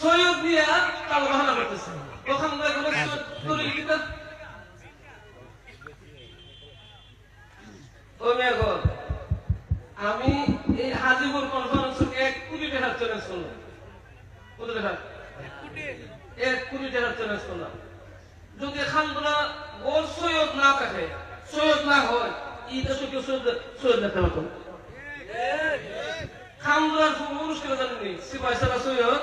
সৈয়দ নিয়ে কাল বাহানা করতেছে। ওখান থেকে বলে সৈয়দ ও মেয়ে গো, আমি এই হাজিপুর কনফারেন্স এক কোটি টাকার চ্যালেঞ্জ করলাম। কত টাকা? এক কোটি? টাকার চ্যালেঞ্জ করলাম। যদি খানগুলা গোল সৈয়দ না কাটে সৈয়দ না হয় এই দেশে কেউ সৈয়দ সৈয়দ দেখতে পারতো না। খানগুলার অনুষ্ঠানে জানেনি সিপাহি সারা সৈয়দ?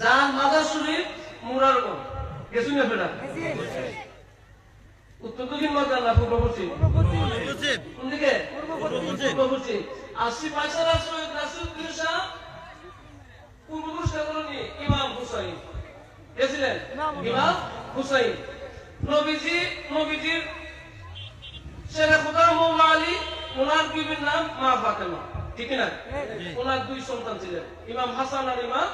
যার মাদার শরীফ মুরারগঞ্জ গেছুন উত্তর দক্ষিণ মাদার না পূর্ব পশ্চিম দিকে? আলী, ওনার বিবির নাম মা ফাতেমা। ঠিক না ওনার দুই সন্তান ছিলেন। ইমাম হাসান আর ইমাম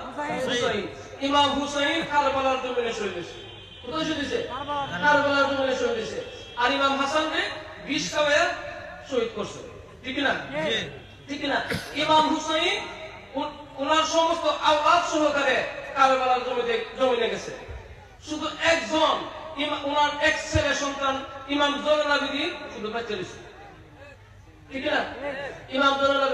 হুসাইন। ইমাম হুসাইন কারবালার জমিনে শহীদ হয়েছে। কোথায় শহীদ হয়েছে? কারবালার। জমিনে শহীদ হয়েছে। আর ইমাম হাসানকে বিষ খাওয়ায় শহীদ করছে। ঠিক না ঠিক না ইমাম হুসাইন ওনার সমস্ত আওলাদ সহকারে কারবালার জমিতে জমিনে গেছে। শুধু একজন ওনার এক ছেলে সন্তান ইমাম জয়নাল আবেদিন শুধু বাচ্চা ঠিক না ইমাম আবেদিন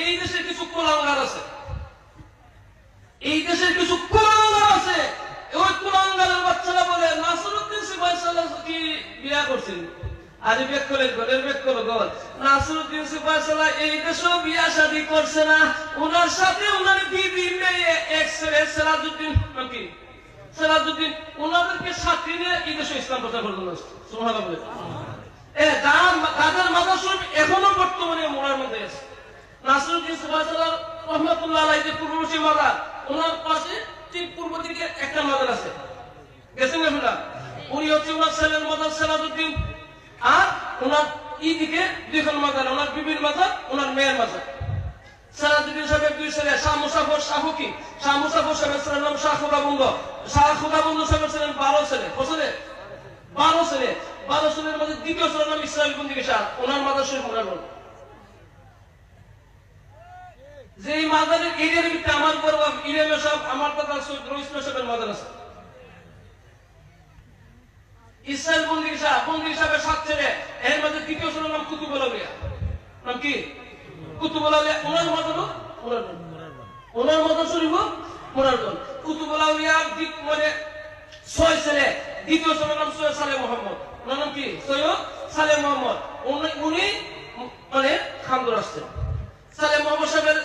এই দেশে কিছু কোলাঙ্গার আছে এই দেশের কিছু কুলাঙ্গার আছে। ওই কুলাঙ্গারের বাচ্চারা বলে নাসরুদ্দিন সিপাহি সাল্লাহ কি বিয়া করছেন? আরে বেক করে ঘরের বেক করো ঘর? নাসরুদ্দিন সিপাহি সাল্লাহ এই দেশেও বিয়া শাদী করছে না। ওনার সাথে ওনার বিবি মেয়ে এক ছেলে সেরাজুদ্দিন কি সেরাজুদ্দিন ওনাদেরকে সাথে নিয়ে এই দেশে ইসলাম প্রচার করতে আসছে। সুবহানাল্লাহ বলে। এ যার তাদের শরীফ এখনও বর্তমানে মোড়ার মধ্যে আছে। নাসরুদ্দিন সুবাহ রহমতুল্লাহ যে মাদার ওনার পাশে ঠিক পূর্ব দিকে একটা মাদার আছে। গেছেন না উনি হচ্ছে ওনার ছেলের মাদার, সেলাদুদ্দিন। আর ওনার ই দুইখন মাদার, ওনার বিবির মাদার, ওনার মেয়ের মাদার। সেলাদুদ্দিন সাহেবের শাহ মুসাফর শাহুকি শাহ মুসাফর সাহেবের শাহ শাহ বারো ছেলে বারো ছেলে। বারো ছেলের মধ্যে দ্বিতীয় ছেলের নাম ইসরায়েল বন্দিকে শাহ। ওনার মাদার শরীফ মাদারের এরিয়ার আমার বড় আমার কথা রইস সাহেবের মাদার আছে ইসরায়েল বন্দি শাহ বন্দি সাহেবের সাত ছেলে এর মধ্যে তৃতীয় ছেলের নাম কুতুবুল আউলিয়া। নাম কি? কুতুবুল আউলিয়া, ওনার মাদারও ওনার ওনার মাদার শরীফ ওনার বোন কুতুবুল আউলিয়া দিক মানে ছয় ছেলে, দ্বিতীয় ছেলের নাম সৈয়দ সালে মোহাম্মদ। ওনার নাম কি? সৈয়দ সালে মোহাম্মদ। উনি- মানে খান্দর আসছেন। সালেম মোহাম্মদ সাহেবের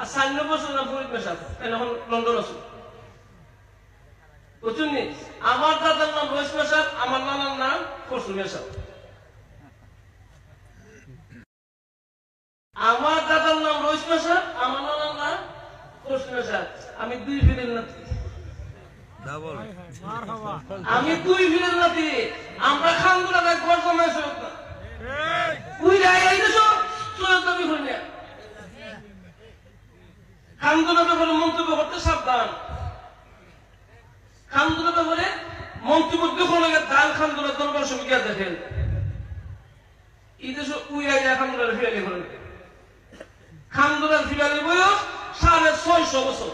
আর চার নম্বর ছেলের ফরিদ মেশা এখন লন্ডন আছে। বুঝছেন আমার দাদার নাম রয়েস মেশা আমার নানার নাম খুরশি মেশা আমার দাদার নাম মেশা আমার নানার নাম আমি দুই ফিরের নাতি। আমি তুই ফিরে নাতি। আমরা খানগুলা দেখ ঘর জমাইছে তুই যাই এই দেশ সৈয়দ নবী হই না খানগুলা ব্যাপারে মন্তব্য করতে সাবধান। খানগুলা ব্যাপারে মন্তব্য যখন লাগে দান দরবার সঙ্গে দেখেন। বয়স সাড়ে ছয়শো বছর।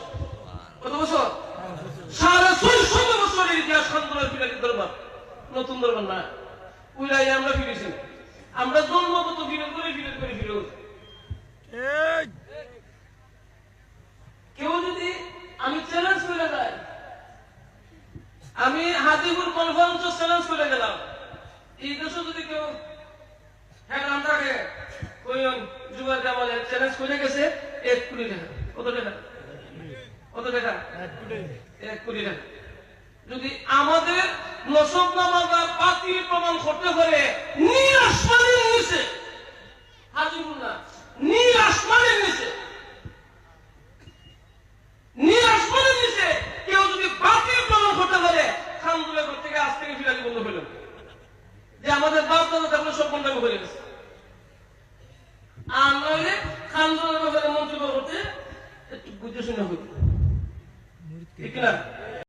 কত বছর? সাড়ে ছয়শো বছরের ইতিহাস খানগুলার ফিরালি দরবার। নতুন দরবার না। উইলাই আমরা ফিরেছি। আমরা জন্মগত ফিরে করে ফিরে করে ফিরে কেউ যদি আমি চ্যালেঞ্জ করে আমি হাজিপুর যদি হ্যাঁ যুবক আমাদের চ্যালেঞ্জ করে গেছে? এক যদি প্রমাণ করতে পারে নীল আসমানের নিচে না নীল আসমানের নিচে নীল আসমানের নিচে কেউ যদি বাতিল প্রমাণ করতে পারে খানদুলের ঘর থেকে আজ থেকে ফিরালি বন্ধ হইল যে আমাদের বাপ দাদা তাহলে সব বন্ধ করে গেছে আর নইলে খানদুলের ব্যাপারে মন্তব্য করতে একটু বুঝে শুনে হইত ঠিক না?